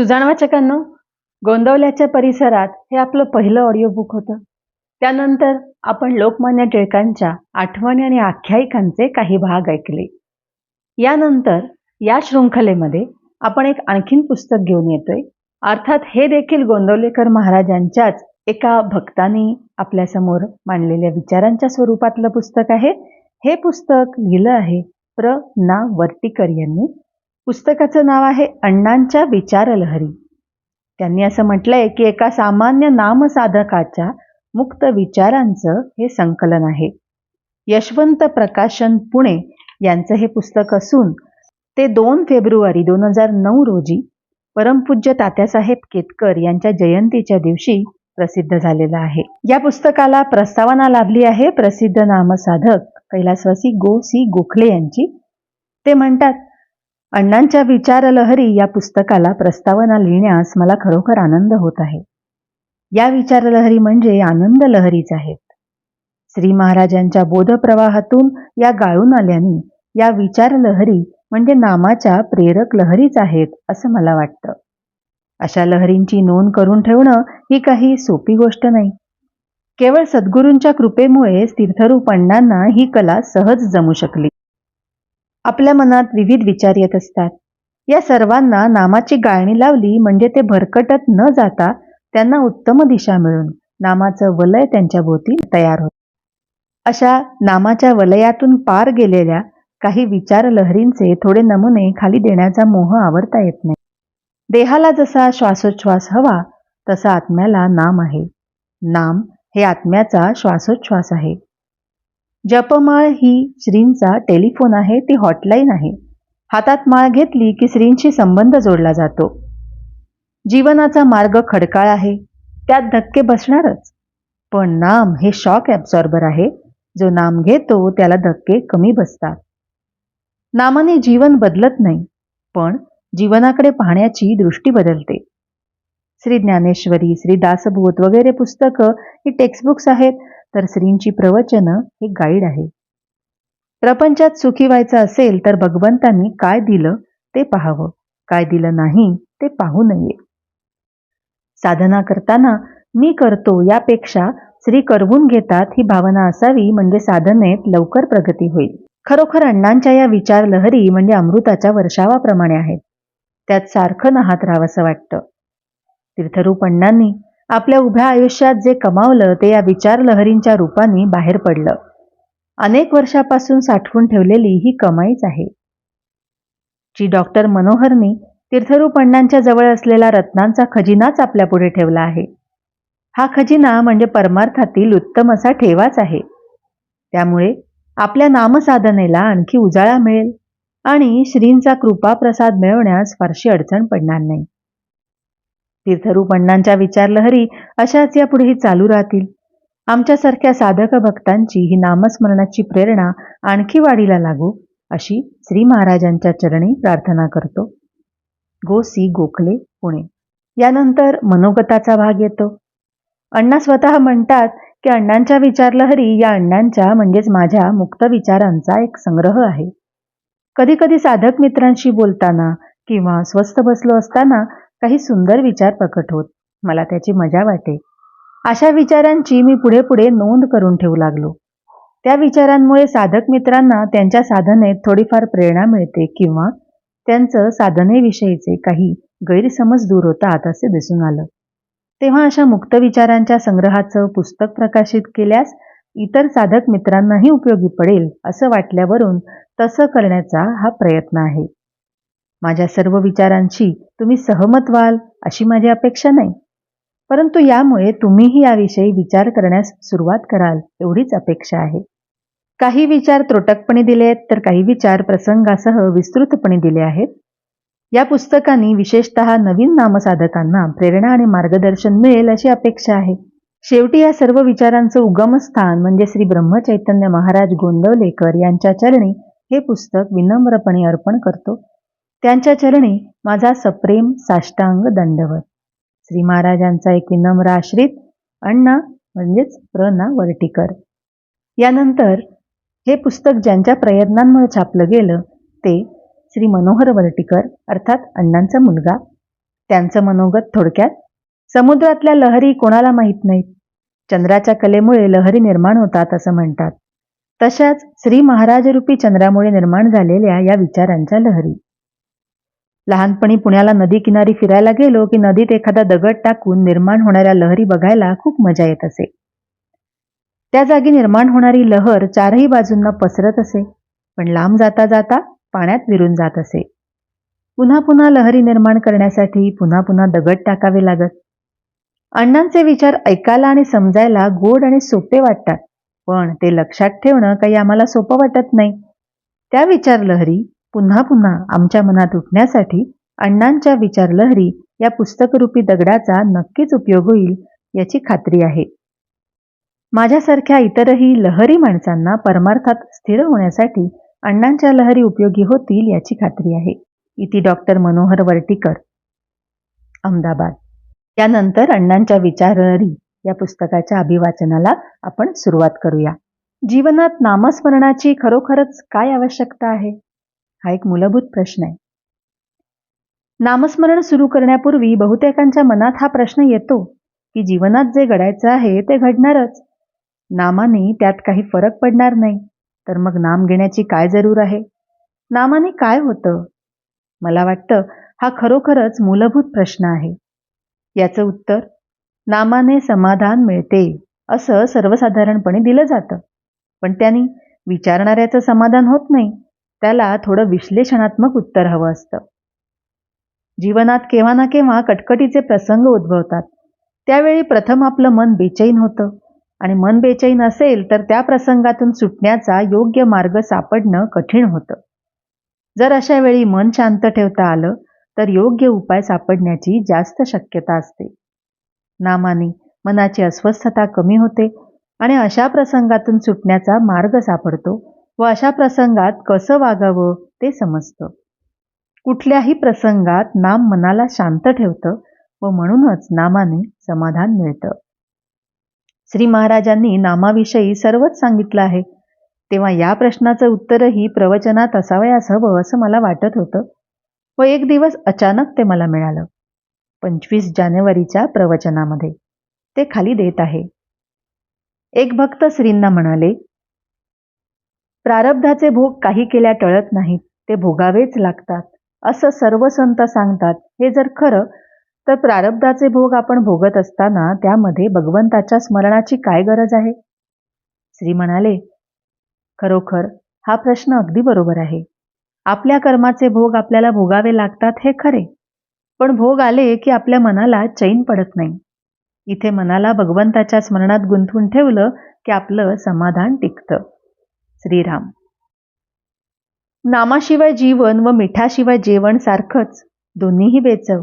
सुजाण वाचकांनो गोंदवल्याच्या परिसरात हे आपलं पहिलं ऑडिओ बुक होतं. त्यानंतर आपण लोकमान्य टिळकांच्या आठवणी आणि आख्यायिकांचे काही भाग ऐकले. यानंतर या शृंखलेमध्ये आपण एक आणखीन पुस्तक घेऊन येतोय. अर्थात हे देखील गोंदवलेकर महाराजांच्याच एका भक्तानी आपल्यासमोर मांडलेल्या विचारांच्या स्वरूपातलं पुस्तक आहे. हे पुस्तक लिहिलं आहे प्र. ना वर्टीकर यांनी. पुस्तकाचं नाव आहे अण्णांच्या विचारलहरी. त्यांनी असं म्हटलंय की एका सामान्य नामसाधकाच्या मुक्त विचारांचं हे संकलन आहे. यशवंत प्रकाशन पुणे यांचं हे पुस्तक असून ते दोन फेब्रुवारी दोन हजार नऊ रोजी परमपूज्य तात्यासाहेब केतकर यांच्या जयंतीच्या दिवशी प्रसिद्ध झालेलं आहे. या पुस्तकाला प्रस्तावना लाभली आहे प्रसिद्ध नामसाधक कैलासवासी गो सी गोखले यांची. ते म्हणतात अण्णांच्या विचारलहरी या पुस्तकाला प्रस्तावना लिहिण्यास मला खरोखर आनंद होत आहे. या विचारलहरी म्हणजे आनंद लहरीच आहेत. श्री महाराजांच्या बोधप्रवाहातून या गाळून आल्याने या विचारलहरी म्हणजे नामाच्या प्रेरक लहरीच आहेत असं मला वाटतं. अशा लहरींची नोंद करून ठेवणं ही काही सोपी गोष्ट नाही. केवळ सद्गुरूंच्या कृपेमुळेच तीर्थरूप अण्णांना ही कला सहज जमू शकली. आपल्या मनात विविध विचार येत असतात. या सर्वांना नामाची गाळणी लावली म्हणजे ते भरकटत न जाता त्यांना उत्तम दिशा मिळून नामाचं वलय त्यांच्या भोवती तयार होत. अशा नामाच्या वलयातून पार गेलेल्या काही विचार लहरींचे थोडे नमुने खाली देण्याचा मोह आवडता येत नाही. देहाला जसा श्वासोच्छ्वास हवा तसा आत्म्याला नाम आहे. नाम हे आत्म्याचा श्वासोच्छ्वास आहे. जपमाळ ही श्रींचा टेलिफोन आहे ती हॉटलाईन आहे. हातात माळ घेतली की श्रींशी संबंध जोडला जातो. जीवनाचा मार्ग खडकाळ आहे त्यात धक्के बसणारच. पण नाम हे शॉक ॲब्सॉर्बर आहे जो नाम घेतो त्याला धक्के कमी बसतात. नामाने जीवन बदलत नाही पण जीवनाकडे पाहण्याची दृष्टी बदलते. श्री ज्ञानेश्वरी श्री दासभूत वगैरे पुस्तकं ही टेक्स्टबुक्स आहेत तर स्त्रींची प्रवचनं हे गाईड आहे. प्रपंचात सुखी व्हायचं असेल तर भगवंतांनी काय दिलं ते पाहावं. काय दिलं नाही ते पाहू नये. साधना करताना मी करतो यापेक्षा स्त्री करवून घेतात ही भावना असावी म्हणजे साधनेत लवकर प्रगती होईल. खरोखर अण्णांच्या या विचार लहरी म्हणजे अमृताच्या वर्षावाप्रमाणे आहेत. त्यात सारखं नाहात राहावंसं वाटतं. तीर्थरूप अण्णांनी आपल्या उभ्या आयुष्यात जे कमावलं ते या विचार लहरींच्या रूपाने बाहेर पडलं. अनेक वर्षापासून साठवून ठेवलेली ही कमाईच आहे. जी डॉक्टर मनोहरनी तीर्थरूप अण्णांच्या जवळ असलेला रत्नांचा खजिनाच आपल्या पुढे ठेवला आहे. हा खजिना म्हणजे परमार्थातील उत्तम असा ठेवाच आहे. त्यामुळे आपल्या नामसाधनेला आणखी उजाळा मिळेल आणि श्रींचा कृपा प्रसाद मिळवण्यास फारशी अडचण पडणार नाही. तीर्थरूप अण्णांच्या विचारलहरी अशाच यापुढेही चालू राहतील. आमच्यासारख्या साधक भक्तांची ही नामस्मरणाची प्रेरणा आणखी वाढीला लागू अशी श्री महाराजांच्या चरणी प्रार्थना करतो. गो सी गोखले पुणे. यानंतर मनोगताचा भाग येतो. अण्णा स्वतः म्हणतात की अण्णांच्या विचारलहरी या अण्णांच्या म्हणजेच माझ्या मुक्त विचारांचा एक संग्रह आहे. कधी कधी साधक मित्रांशी बोलताना किंवा स्वस्थ बसलो असताना काही सुंदर विचार प्रकट होत. मला त्याची मजा वाटे. अशा विचारांची मी पुढे पुढे नोंद करून ठेवू लागलो. त्या विचारांमुळे साधक मित्रांना त्यांच्या साधनेत थोडीफार प्रेरणा मिळते किंवा त्यांचं साधनेविषयीचे काही गैरसमज दूर होतात असे दिसून आलं. तेव्हा अशा मुक्त विचारांच्या संग्रहाचं पुस्तक प्रकाशित केल्यास इतर साधक मित्रांनाही उपयोगी पडेल असं वाटल्यावरून तसं करण्याचा हा प्रयत्न आहे. माझ्या सर्व विचारांशी तुम्ही सहमत व्हाल अशी माझी अपेक्षा नाही. परंतु यामुळे तुम्हीही याविषयी विचार करण्यास सुरुवात कराल एवढीच अपेक्षा आहे. काही विचार त्रोटकपणे दिले आहेत तर काही विचार प्रसंगासह विस्तृतपणे दिले आहेत. या पुस्तकांनी विशेषतः नवीन नामसाधकांना प्रेरणा आणि मार्गदर्शन मिळेल अशी अपेक्षा आहे. शेवटी या सर्व विचारांचं उगमस्थान म्हणजे श्री ब्रह्मचैतन्य महाराज गोंदवलेकर यांच्या चरणी हे पुस्तक विनम्रपणे अर्पण करतो. त्यांच्या चरणी माझा सप्रेम साष्टांग दंडवत. श्री महाराजांचा एक विनम्र आश्रित अण्णा म्हणजेच प्र. ना वर्टीकर. यानंतर हे पुस्तक ज्यांच्या प्रयत्नांमुळे छापलं गेलं ते श्री मनोहर वर्टीकर अर्थात अण्णांचा मुलगा. त्यांचं मनोगत थोडक्यात समुद्रातल्या लहरी कोणाला माहीत नाहीत. चंद्राच्या कलेमुळे लहरी निर्माण होतात असं म्हणतात. तशाच श्री महाराजरूपी चंद्रामुळे निर्माण झालेल्या या विचारांच्या लहरी. लहानपणी पुण्याला नदी किनारी फिरायला गेलो की नदीत एखादा दगड टाकून निर्माण होणाऱ्या लहरी बघायला खूप मजा येत असे. त्या जागी निर्माण होणारी लहर चारही बाजूंना पसरत असे पण लांब जाता जाता पाण्यात विरून जात असे. पुन्हा पुन्हा लहरी निर्माण करण्यासाठी पुन्हा पुन्हा दगड टाकावे लागत. अण्णांचे विचार ऐकायला आणि समजायला गोड आणि सोपे वाटतात पण ते लक्षात ठेवणं काही आम्हाला सोपं वाटत नाही. त्या विचार लहरी पुन्हा पुन्हा आमच्या मनात उठण्यासाठी अण्णांच्या विचारलहरी या पुस्तकरूपी दगडाचा नक्कीच उपयोग होईल याची खात्री आहे. माझ्यासारख्या इतरही लहरी माणसांना परमार्थात स्थिर होण्यासाठी अण्णांच्या लहरी उपयोगी होतील याची खात्री आहे. इति डॉक्टर मनोहर वर्टीकर. अहमदाबाद. त्यानंतर अण्णांच्या विचारलहरी या पुस्तकाच्या अभिवाचनाला आपण सुरुवात करूया. जीवनात नामस्मरणाची खरोखरच काय आवश्यकता आहे? हा एक मूलभूत प्रश्न आहे. नामस्मरण सुरू करण्यापूर्वी बहुतेकांच्या मनात हा प्रश्न येतो की जीवनात जे घडायचं आहे ते घडणारच. नामाने त्यात काही फरक पडणार नाही तर मग नाम घेण्याची काय जरूर आहे? नामाने काय होतं? मला वाटतं हा खरोखरच मूलभूत प्रश्न आहे. याचं उत्तर नामाने समाधान मिळते असं सर्वसाधारणपणे दिलं जातं. पण त्यांनी विचारणाऱ्याचं समाधान होत नाही. त्याला थोडं विश्लेषणात्मक उत्तर हवं असतं. जीवनात केव्हा ना केव्हा कटकटीचे प्रसंग उद्भवतात. त्यावेळी प्रथम आपलं मन बेचैन होतं. आणि मन बेचैन असेल तर त्या प्रसंगातून सुटण्याचा योग्य मार्ग सापडणं कठीण होतं. जर अशा वेळी मन शांत ठेवता आलं तर योग्य उपाय सापडण्याची जास्त शक्यता असते. नामाने मनाची अस्वस्थता कमी होते आणि अशा प्रसंगातून सुटण्याचा मार्ग सापडतो. व अशा प्रसंगात कसं वागावं ते समजतं. कुठल्याही प्रसंगात नाम मनाला शांत ठेवतं व म्हणूनच नामाने समाधान मिळतं. श्री महाराजांनी नामाविषयी सर्वच सांगितलं आहे. तेव्हा या प्रश्नाचं उत्तरही प्रवचनात असावयास हवं असं मला वाटत होतं व एक दिवस अचानक ते मला मिळालं. पंचवीस जानेवारीच्या प्रवचनामध्ये. ते खाली देत आहे. एक भक्त श्रींना म्हणाले प्रारब्धाचे भोग काही केल्या टळत नाहीत ते भोगावेच लागतात. असं सर्व संत सांगतात. हे जर खरं तर प्रारब्धाचे भोग आपण भोगत असताना त्यामध्ये भगवंताच्या स्मरणाची काय गरज आहे? श्री म्हणाले खरोखर हा प्रश्न अगदी बरोबर आहे. आपल्या कर्माचे भोग आपल्याला भोगावे लागतात हे खरे. पण भोग आले की आपल्या मनाला चैन पडत नाही. इथे मनाला भगवंताच्या स्मरणात गुंतवून ठेवलं की आपलं समाधान टिकतं. श्रीराम. नामाशिवाय जीवन व मिठाशिवाय जेवण सारखंच दोन्हीही बेचव.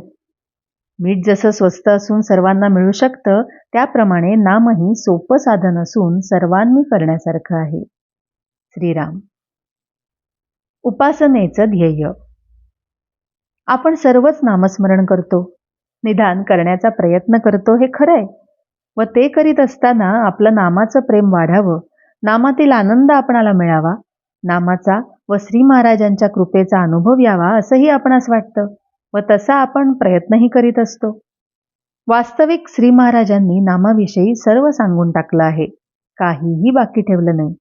मीठ जसं स्वस्त असून सर्वांना मिळू शकतं त्याप्रमाणे नामही सोपं साधन असून सर्वांनी करण्यासारखं आहे. श्रीराम. उपासनेचं ध्येय. आपण सर्वच नामस्मरण करतो. निदान करण्याचा प्रयत्न करतो हे खरंय. व ते करीत असताना आपलं नामाचं प्रेम वाढावं. नामातील आनंद आपणाला मिळावा. नामाचा व श्री महाराजांच्या कृपेचा अनुभव यावा असंही आपणास वाटतं. व तसा आपण प्रयत्नही करीत असतो. वास्तविक श्री महाराजांनी नामाविषयी सर्व सांगून टाकलं आहे. काहीही बाकी ठेवलं नाही.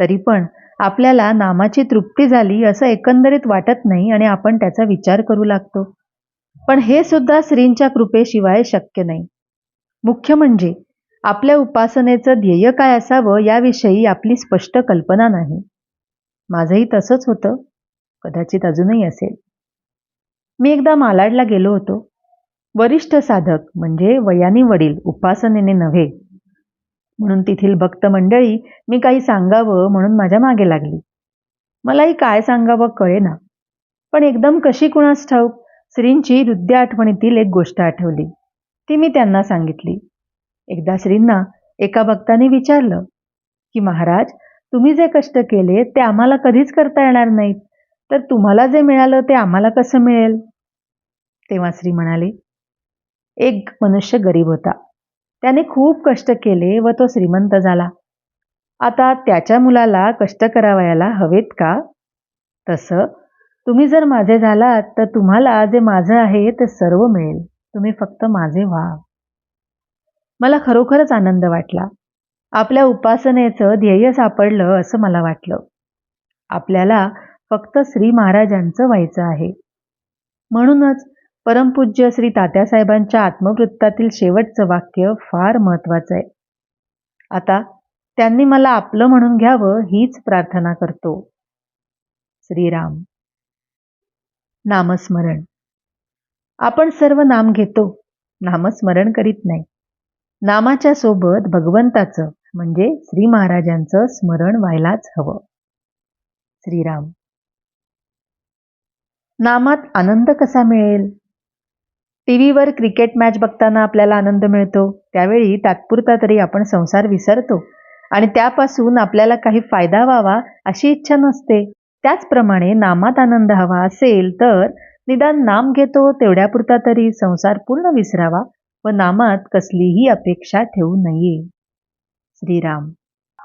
तरी पण आपल्याला नामाची तृप्ती झाली असं एकंदरीत वाटत नाही आणि आपण त्याचा विचार करू लागतो. पण हे सुद्धा श्रींच्या कृपेशिवाय शक्य नाही. मुख्य म्हणजे आपल्या उपासनेचं ध्येय काय असावं याविषयी आपली स्पष्ट कल्पना नाही. माझंही तसंच होतं. कदाचित अजूनही असेल. मी एकदा मालाडला गेलो होतो. वरिष्ठ साधक म्हणजे वयानी वडील उपासनेने नव्हे. म्हणून तेथील भक्त मंडळी मी काही सांगावं म्हणून माझ्या मागे लागली. मलाही काय सांगावं कळेना. पण एकदम कशी कुणास ठाऊक श्रींची हृदय आठवणीतील एक गोष्ट आठवली. ती मी त्यांना सांगितली. एकदा श्रींना एका भक्ताने विचारलं की महाराज तुम्ही जे कष्ट केले ते आम्हाला कधीच करता येणार नाहीत. तर तुम्हाला जे मिळालं ते आम्हाला कसं मिळेल? तेव्हा श्री म्हणाले एक मनुष्य गरीब होता. त्याने खूप कष्ट केले व तो श्रीमंत झाला. आता त्याच्या मुलाला कष्ट करावयाला हवेत का? तसं तुम्ही जर माझे झालात तर तुम्हाला जे माझं आहे ते सर्व मिळेल. तुम्ही फक्त माझे व्हा. मला खरोखरच आनंद वाटला. आपल्या उपासनेचं ध्येय सापडलं असं मला वाटलं. आपल्याला फक्त श्री महाराजांचं व्हायचं आहे. म्हणूनच परमपूज्य श्री तात्यासाहेबांच्या आत्मवृत्तातील शेवटचं वाक्य फार महत्वाचं आहे. आता त्यांनी मला आपलं म्हणून घ्यावं हीच प्रार्थना करतो. श्रीराम. नामस्मरण. आपण सर्व नाम घेतो. नामस्मरण करीत नाही. नामाच्या सोबत भगवंताचं म्हणजे श्री महाराजांचं स्मरण व्हायलाच हवं. श्रीराम. नामात आनंद कसा मिळेल? टीव्हीवर क्रिकेट मॅच बघताना आपल्याला आनंद मिळतो त्यावेळी तात्पुरता तरी आपण संसार विसरतो. आणि त्यापासून आपल्याला काही फायदा व्हावा अशी इच्छा नसते. त्याचप्रमाणे नामात आनंद हवा असेल तर निदान नाम घेतो तेवढ्यापुरता तरी संसार पूर्ण विसरावा. व नामात कसलीही अपेक्षा ठेवू नये. श्रीराम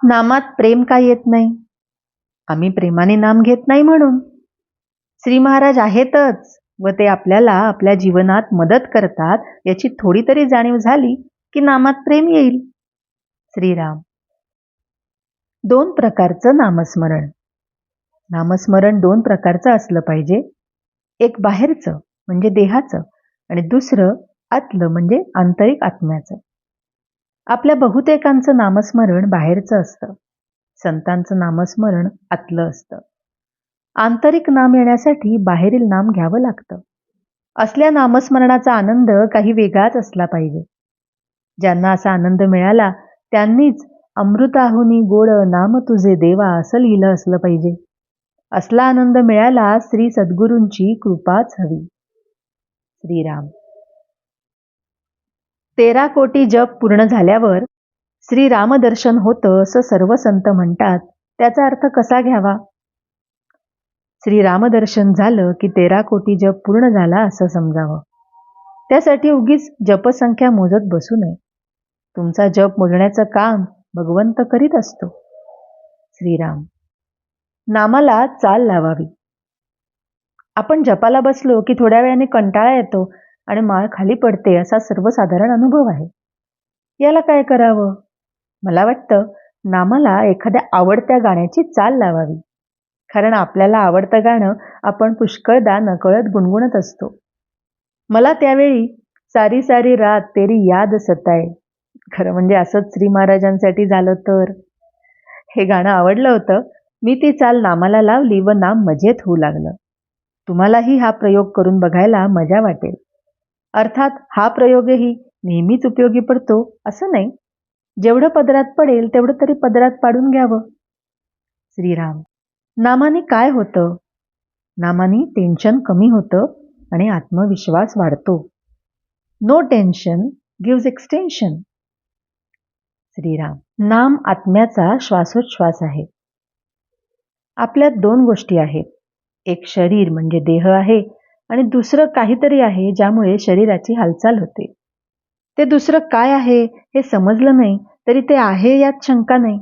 नामात प्रेम का येत नाही? आम्ही प्रेमाने नाम घेत नाही म्हणून. श्री महाराज आहेतच व ते आपल्याला आपल्या जीवनात मदत करतात याची थोडी तरी जाणीव झाली की नामात प्रेम येईल. श्रीराम दोन प्रकारचं नामस्मरण. नामस्मरण दोन प्रकारचं असलं पाहिजे. एक बाहेरचं म्हणजे देहाचं आणि दुसरं आतलं म्हणजे आंतरिक आत्म्याचं. आपल्या बहुतेकांचं नामस्मरण बाहेरचं असतं. संतांचं नामस्मरण आतलं असतं. आंतरिक नाम येण्यासाठी बाहेरील नाम घ्यावं लागतं. असल्या नामस्मरणाचा आनंद काही वेगळाच असला पाहिजे. ज्यांना असा आनंद मिळाला त्यांनीच अमृताहुनी गोड नाम तुझे देवा असं लिहिलं असलं पाहिजे. असला आनंद मिळाला श्री सद्गुरूंची कृपाच हवी. श्रीराम. तेरा कोटी जप पूर्ण झाल्यावर श्री रामदर्शन होतं असं सर्व संत म्हणतात. त्याचा अर्थ कसा घ्यावा? श्री रामदर्शन झालं की तेरा कोटी जप पूर्ण झाला असं समजावं. त्यासाठी उगीच जपसंख्या मोजत बसू नये. तुमचा जप मोजण्याचं काम भगवंत करीत असतो. श्रीराम. नामाला चाल लावावी. आपण जपाला बसलो की थोड्या वेळाने कंटाळा येतो आणि माळ खाली पडते असा सर्वसाधारण अनुभव आहे. याला काय करावं? मला वाटतं नामाला एखाद्या आवडत्या गाण्याची चाल लावावी. कारण आपल्याला आवडतं गाणं आपण पुष्कळदा नकळत गुणगुणत असतो. मला त्यावेळी सारी सारी रात तेरी याद सताय. खरं म्हणजे असंच श्री महाराजांसाठी झालं तर. हे गाणं आवडलं होतं. मी ती चाल नामाला लावली व नाम मजेत होऊ लागलं. तुम्हालाही हा प्रयोग करून बघायला मजा वाटेल. अर्थात हा प्रयोगही नेहमीच उपयोगी पडतो असं नाही. जेवढं पदरात पडेल तेवढं तरी पदरात पाडून घ्यावं. श्रीराम नामाने काय होतं? नामाने टेन्शन कमी होतं आणि आत्मविश्वास वाढतो. No tension gives extension Shriram नाम आत्म्याचा श्वासोच्छ्वास आहे. आपल्यात दोन गोष्टी आहेत. एक शरीर म्हणजे देह आहे आणि दुसरं काहीतरी आहे ज्यामुळे शरीराची हालचाल होते. ते दुसरं काय आहे हे समजलं नाही तरी ते आहे यात शंका नाही.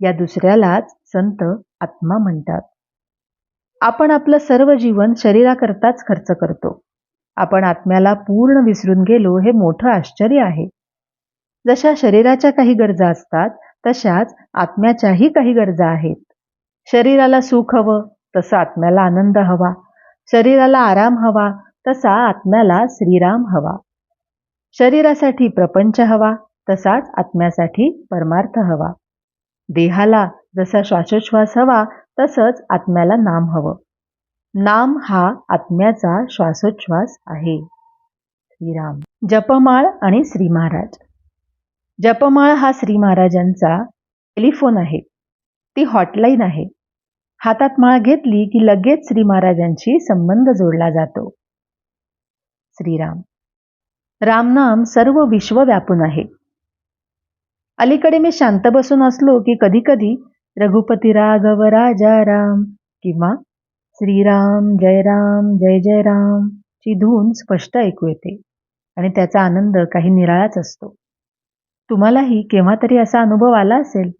या दुसऱ्यालाच संत आत्मा म्हणतात. आपण आपलं सर्व जीवन शरीराकरताच खर्च करतो. आपण आत्म्याला पूर्ण विसरून गेलो हे मोठं आश्चर्य आहे. जशा शरीराच्या काही गरजा असतात तशाच आत्म्याच्याही काही गरजा आहेत. शरीराला सुख हवं तसं आत्म्याला आनंद हवा. शरीराला आराम हवा तसा आत्म्याला श्रीराम हवा. शरीरासाठी प्रपंच हवा तसाच आत्म्यासाठी परमार्थ हवा. देहाला जसा श्वासोच्छ्वास हवा तसंच आत्म्याला नाम हवं. नाम हा आत्म्याचा श्वासोच्छ्वास आहे. श्रीराम. जपमाळ आणि श्री महाराज जपमाळ हा श्री महाराजांचा टेलिफोन आहे. ती हॉटलाईन आहे. हातात माळ घेतली की लगेच श्री महाराजांशी संबंध जोडला जातो. श्रीराम. रामनाम सर्व विश्व व्यापून आहे. अलीकडे मी शांत बसून असलो की कधी कधी रघुपती राघव राजा राम किंवा श्रीराम जय राम जय जय राम ची धून स्पष्ट ऐकू येते आणि त्याचा आनंद काही निराळाच असतो. तुम्हालाही केव्हा तरी असा अनुभव आला असेल.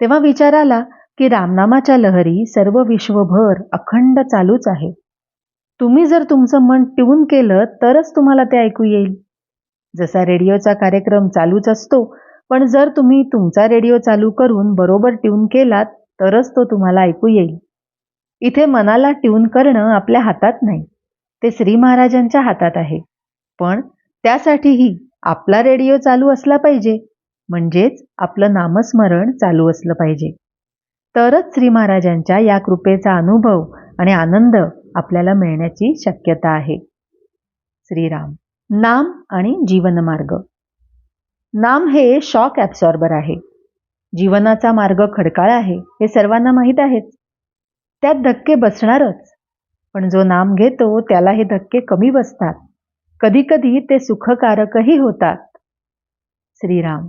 तेव्हा विचार आला की रामनामाच्या लहरी सर्व विश्वभर अखंड चालूच आहे. तुम्ही जर तुमचं मन ट्यून केलं तरच तुम्हाला ते ऐकू येईल. जसा रेडिओचा कार्यक्रम चालूच असतो पण जर तुम्ही तुमचा रेडिओ चालू करून बरोबर ट्यून केलात तरच तो तुम्हाला ऐकू येईल. इथे मनाला ट्यून करणं आपल्या हातात नाही ते श्री महाराजांच्या हातात आहे. पण त्यासाठीही आपला रेडिओ चालू असला पाहिजे म्हणजेच आपलं नामस्मरण चालू असलं पाहिजे. तरच श्री महाराजांच्या या कृपेचा अनुभव आणि आनंद आपल्याला मिळण्याची शक्यता आहे. श्रीराम. नाम आणि जीवनमार्ग. नाम हे शॉक ॲब्सॉर्बर आहे. जीवनाचा मार्ग खडकाळ आहे हे सर्वांना माहीत आहेच. त्यात धक्के बसणारच. पण जो नाम घेतो त्याला हे धक्के कमी बसतात. कधीकधी ते सुखकारकही होतात. श्रीराम.